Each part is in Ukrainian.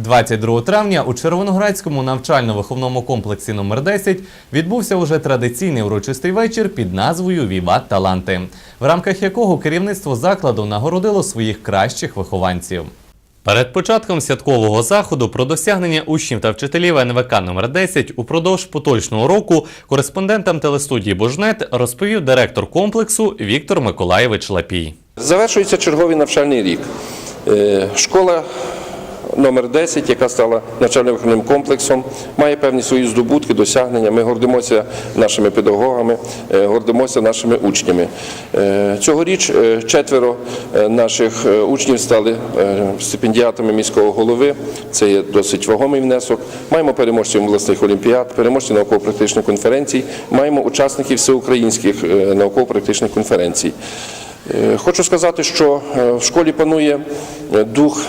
22 травня у Червоноградському навчально-виховному комплексі номер 10 відбувся уже традиційний урочистий вечір під назвою Віват Таланти, в рамках якого керівництво закладу нагородило своїх кращих вихованців. Перед початком святкового заходу про досягнення учнів та вчителів НВК номер 10 упродовж поточного року кореспондентам телестудії Божнет розповів директор комплексу Віктор Миколаєвич Лапій. Завершується черговий навчальний рік. Е, Школа номер 10, яка стала навчально-виховним комплексом, має певні свої здобутки, досягнення. Ми гордимося нашими педагогами, е, гордимося нашими учнями. Е, Цьогоріч е, четверо наших учнів стали стипендіатами міського голови. Це є досить вагомий внесок. Маємо переможців обласних олімпіад, переможців науково-практичних конференцій, маємо учасників всеукраїнських науково-практичних конференцій. Хочу сказати, що в школі панує дух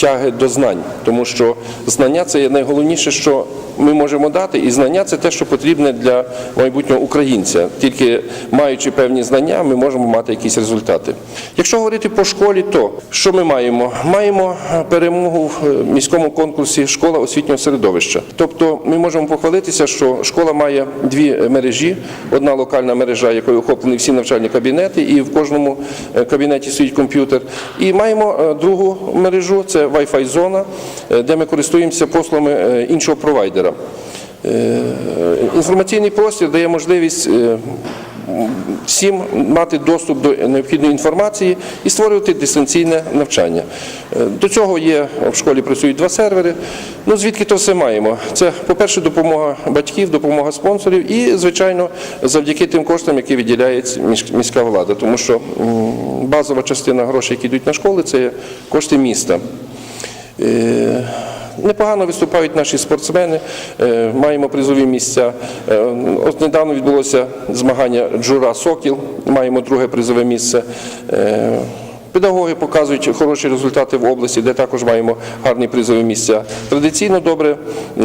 тяги до знань, тому що знання це є найголовніше, що ми можемо дати, і знання це те, що потрібне для майбутнього українця. Тільки маючи певні знання, ми можемо мати якісь результати. Якщо говорити по школі, то що ми маємо? Маємо е, перемогу в е, міському конкурсі Школа освітнього середовища. Тобто ми можемо похвалитися, що школа має дві мережі: одна локальна мережа, якою охоплені всі навчальні кабінети, і в кожному е, кабінеті стоїть комп'ютер. І маємо е, другу мережу це Wi-Fi зона, е, де ми користуємося послугами е, іншого провайдера. Е, Інформаційний простір дає можливість всім мати доступ до необхідної інформації і створювати дистанційне навчання. До цього є в школі працюють два сервери. Ну звідки то все маємо? Це, по-перше, допомога батьків, допомога спонсорів і, звичайно, завдяки тим коштам, які виділяє міська влада, тому що базова частина грошей, які йдуть на школи, це кошти міста. Е, Непогано виступають наші спортсмени, е, маємо призові місця. Е, От недавно відбулося змагання Джура Сокіл, маємо друге призове місце. Педагоги показують хороші результати в області, де також маємо гарні призові місця. Традиційно добре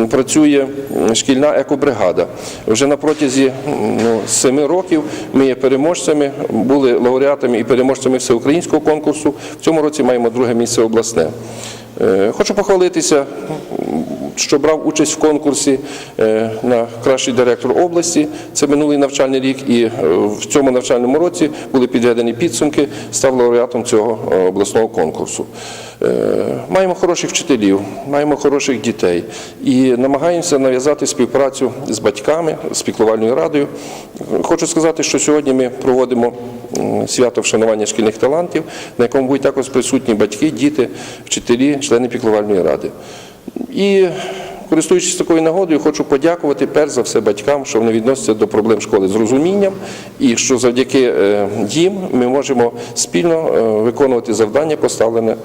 працює шкільна екобригада. Вже на протязі ну, семи років ми є переможцями, були лауреатами і переможцями всеукраїнського конкурсу. В цьому році маємо друге місце обласне. Е, Хочу похвалитися, що брав участь в конкурсі е, на кращий директор області. Це минулий навчальний рік, і е, в цьому навчальному році були підведені підсумки, став лауреатом цього е, обласного конкурсу. Маємо хороших вчителів, маємо хороших дітей і намагаємося нав'язати співпрацю з батьками, з піклувальною радою. Хочу сказати, що сьогодні ми проводимо свято вшанування шкільних талантів, на якому будуть також присутні батьки, діти, вчителі, члени піклувальної ради. І користуючись такою нагодою, хочу подякувати перш за все батькам, що вони відносяться до проблем школи з розумінням, і що завдяки е, їм ми можемо спільно е, виконувати завдання, поставлене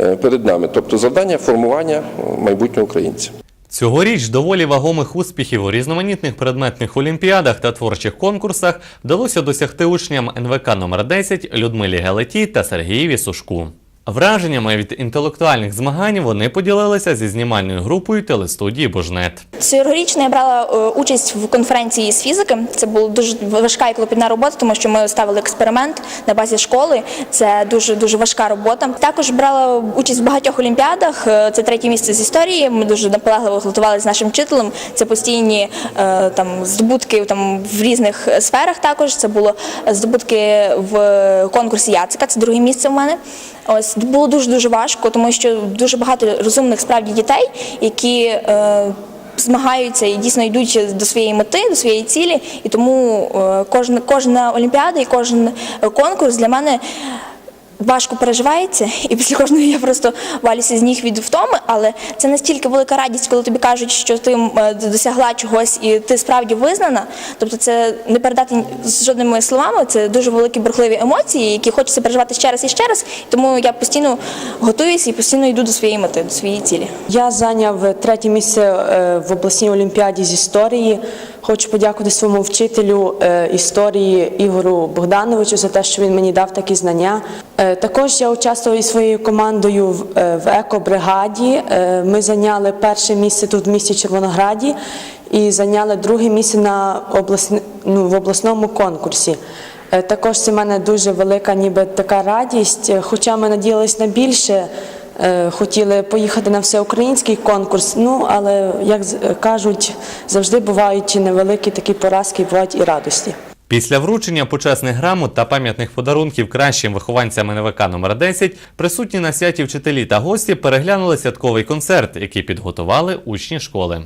е, перед нами, тобто завдання формування майбутнього українця. Цьогоріч доволі вагомих успіхів у різноманітних предметних олімпіадах та творчих конкурсах вдалося досягти учням НВК номер 10 Людмилі Гелетій та Сергієві Сушку. Враженнями від інтелектуальних змагань вони поділилися зі знімальною групою телестудії Божнет. Цьогорічно я брала е, участь в конференції з фізики. Це була дуже важка і клопітна робота, тому що ми ставили експеримент на базі школи. Це дуже дуже важка робота. Також брала участь в багатьох олімпіадах. Е, Це третє місце з історії. Ми дуже наполегливо готувалися з нашим вчителем. Це постійні е, там здобутки там в різних сферах. Також це було здобутки в конкурсі Яцика. Це друге місце в мене. Ось було дуже дуже важко, тому що дуже багато розумних справді дітей, які е, змагаються і дійсно йдуть до своєї мети, до своєї цілі. І тому е, кожна, кожна олімпіада і кожен конкурс для мене. Важко переживається, і після кожного я просто валюся з ніг від втоми, але це настільки велика радість, коли тобі кажуть, що ти е, досягла чогось і ти справді визнана. Тобто це не передати з жодними словами, це дуже великі бурхливі емоції, які хочеться переживати ще раз і ще раз. Тому я постійно готуюся і постійно йду до своєї мети, до своєї цілі. Я зайняв третє місце е, в обласній олімпіаді з історії. Хочу подякувати своєму вчителю е, історії Ігору Богдановичу за те, що він мені дав такі знання. Е, Також я участвувала із своєю командою в- е, екобригаді. Ми зайняли перше місце тут в місті Червонограді і зайняли друге місце на обласн... ну, в обласному конкурсі. Також це в мене дуже велика ніби така радість, хоча ми надіялись на більше. Е, Хотіли поїхати на всеукраїнський конкурс, ну але як кажуть, завжди бувають невеликі такі поразки, бувають і радості. Після вручення почесних грамот та пам'ятних подарунків кращим вихованцям НВК номер 10 присутні на святі вчителі та гості переглянули святковий концерт, який підготували учні школи.